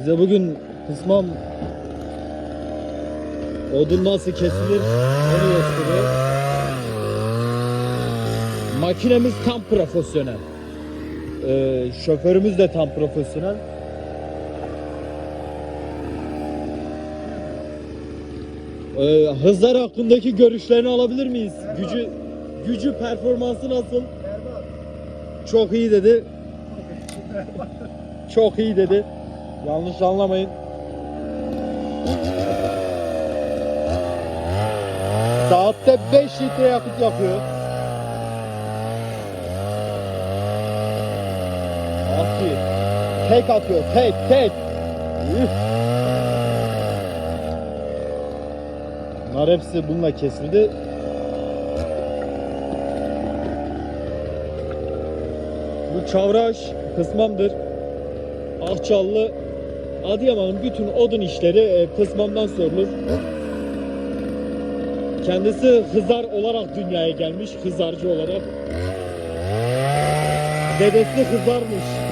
Bize bugün kısmam odun nasıl kesilir onu gösteriyor. Makinemiz tam profesyonel. Ee, şoförümüz de tam profesyonel. Ee, hızlar hakkındaki görüşlerini alabilir miyiz? Gücü gücü performansı nasıl? Çok iyi dedi. Çok iyi dedi. Yanlış anlamayın. Saatte 5 litre yakıt yakıyor. Aki. Tek atıyor. Tek tek. Üf. Bunlar hepsi bununla kesildi. Bu çavraş kısmamdır. Ahçallı Adıyaman'ın bütün odun işleri e, kısmamdan sorulur. Kendisi hızar olarak dünyaya gelmiş, hızarcı olarak. Dedesi hızarmış.